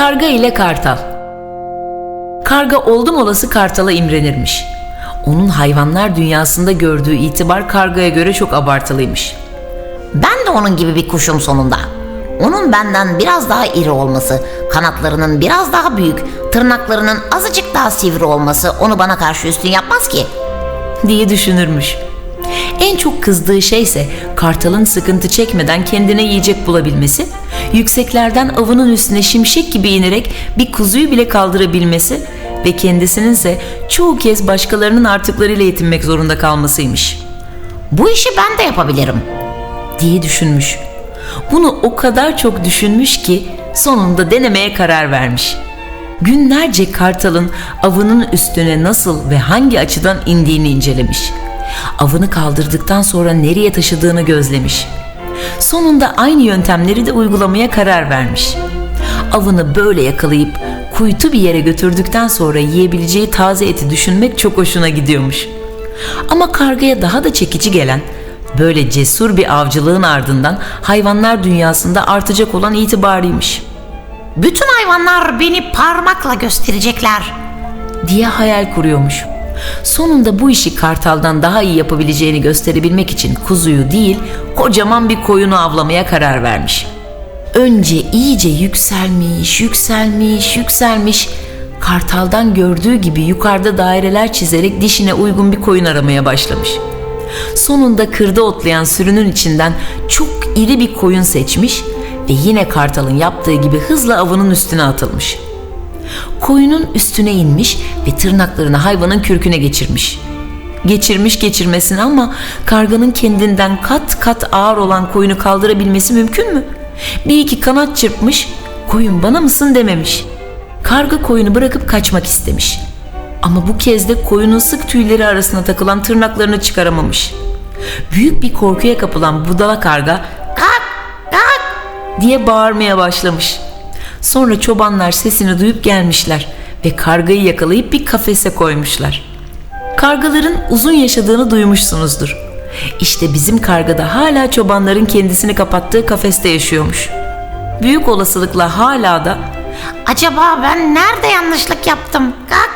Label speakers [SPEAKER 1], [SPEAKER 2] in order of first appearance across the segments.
[SPEAKER 1] Karga ile Kartal Karga oldum olası Kartal'a imrenirmiş. Onun hayvanlar dünyasında gördüğü itibar kargaya göre çok abartılıymış.
[SPEAKER 2] Ben de onun gibi bir kuşum sonunda. Onun benden biraz daha iri olması, kanatlarının biraz daha büyük, tırnaklarının azıcık daha sivri olması onu bana karşı üstün yapmaz ki.
[SPEAKER 1] diye düşünürmüş. En çok kızdığı şeyse kartalın sıkıntı çekmeden kendine yiyecek bulabilmesi, yükseklerden avının üstüne şimşek gibi inerek bir kuzuyu bile kaldırabilmesi ve kendisinin ise çoğu kez başkalarının artıklarıyla yetinmek zorunda kalmasıymış
[SPEAKER 2] Bu işi ben de yapabilirim.
[SPEAKER 1] diye düşünmüş. Bunu o kadar çok düşünmüş ki sonunda denemeye karar vermiş. Günlerce kartalın avının üstüne nasıl ve hangi açıdan indiğini incelemiş. Avını kaldırdıktan sonra nereye taşıdığını gözlemiş. Sonunda aynı yöntemleri de uygulamaya karar vermiş. Avını böyle yakalayıp kuytu bir yere götürdükten sonra yiyebileceği taze eti düşünmek çok hoşuna gidiyormuş. Ama kargaya daha da çekici gelen böyle cesur bir avcılığın ardından hayvanlar dünyasında artacak olan itibarıymış
[SPEAKER 2] Bütün hayvanlar beni parmakla gösterecekler.
[SPEAKER 1] diye hayal kuruyormuş. Sonunda bu işi kartaldan daha iyi yapabileceğini gösterebilmek için kuzuyu değil kocaman bir koyunu avlamaya karar vermiş. Önce iyice yükselmiş, yükselmiş, yükselmiş. Kartaldan gördüğü gibi yukarıda daireler çizerek dişine uygun bir koyun aramaya başlamış. Sonunda kırda otlayan sürünün içinden çok iri bir koyun seçmiş ve yine kartalın yaptığı gibi hızla avının üstüne atılmış. Koyunun üstüne inmiş ve tırnaklarını hayvanın kürküne geçirmiş. Geçirmiş geçirmesine ama karganın kendinden kat kat ağır olan koyunu kaldırabilmesi mümkün mü? Bir iki kanat çırpmış, koyun bana mısın dememiş. Karga koyunu bırakıp kaçmak istemiş. Ama bu kez de koyunun sık tüyleri arasına takılan tırnaklarını çıkaramamış. Büyük bir korkuya kapılan budala karga
[SPEAKER 2] Kalk, kalk.
[SPEAKER 1] diye bağırmaya başlamış. Sonra çobanlar sesini duyup gelmişler ve kargayı yakalayıp bir kafese koymuşlar. Kargaların uzun yaşadığını duymuşsunuzdur. İşte bizim karga da hala çobanların kendisini kapattığı kafeste yaşıyormuş. Büyük olasılıkla hala da
[SPEAKER 2] Acaba ben nerede yanlışlık yaptım? Kalk.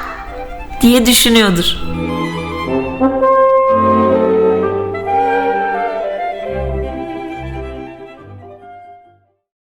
[SPEAKER 1] diye düşünüyordur.